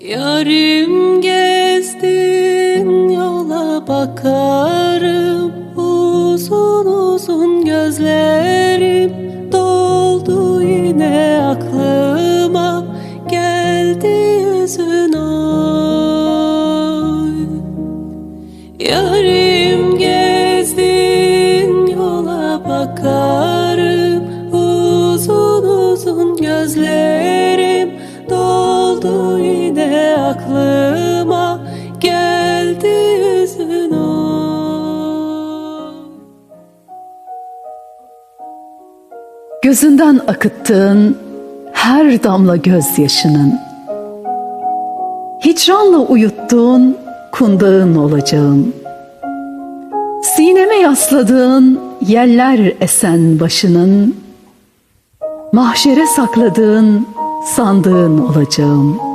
Yarim gezdin yola bakarım. Uzun uzun gözlerim doldu yine aklıma. Geldi yüzün oy. Yarim gezdin yola bakarım Gözünden akıttığın her damla gözyaşının Hicranla uyuttuğun kundağın olacağım. Sineme yasladığın yeller esen başının Mahşere sakladığın sandığın olacağım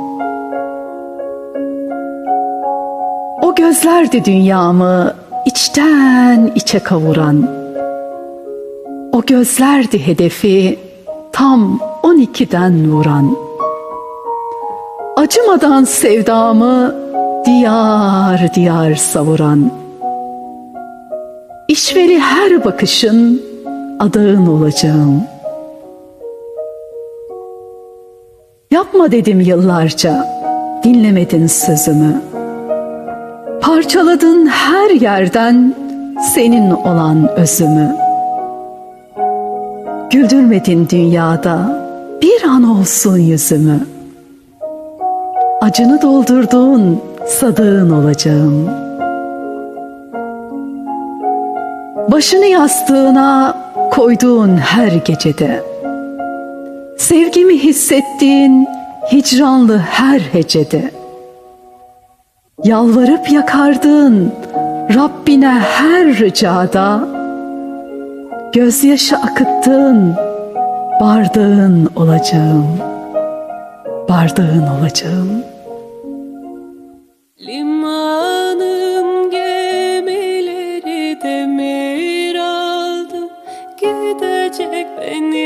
gözlerdi dünyamı içten içe kavuran o gözlerdi hedefi tam on ikiden vuran. Acımadan sevdamı diyar diyar savuran. İşveli her bakışın adağın olacağım. Yapma dedim yıllarca, dinlemedin sözümü. Parçaladın her yerden senin olan özümü. Güldürmedin dünyada bir an olsun yüzümü. Acını doldurduğun sadığın olacağım. Başını yastığına koyduğun her gecede. Sevgimi hissettiğin hicranlı her hecede. Yalvarıp yakardığın Rabbine her ricada gözyaşı akıttığın bardağın olacağım. Bardağın olacağım. Limanın gemileri demir aldı Gidecek benim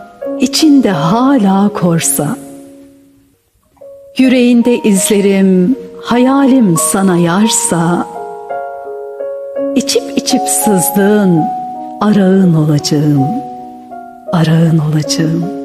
içinde hala korsa. Yüreğinde izlerim, hayalim sana yarsa. İçip içip sızdığın arağın olacağım, arağın olacağım.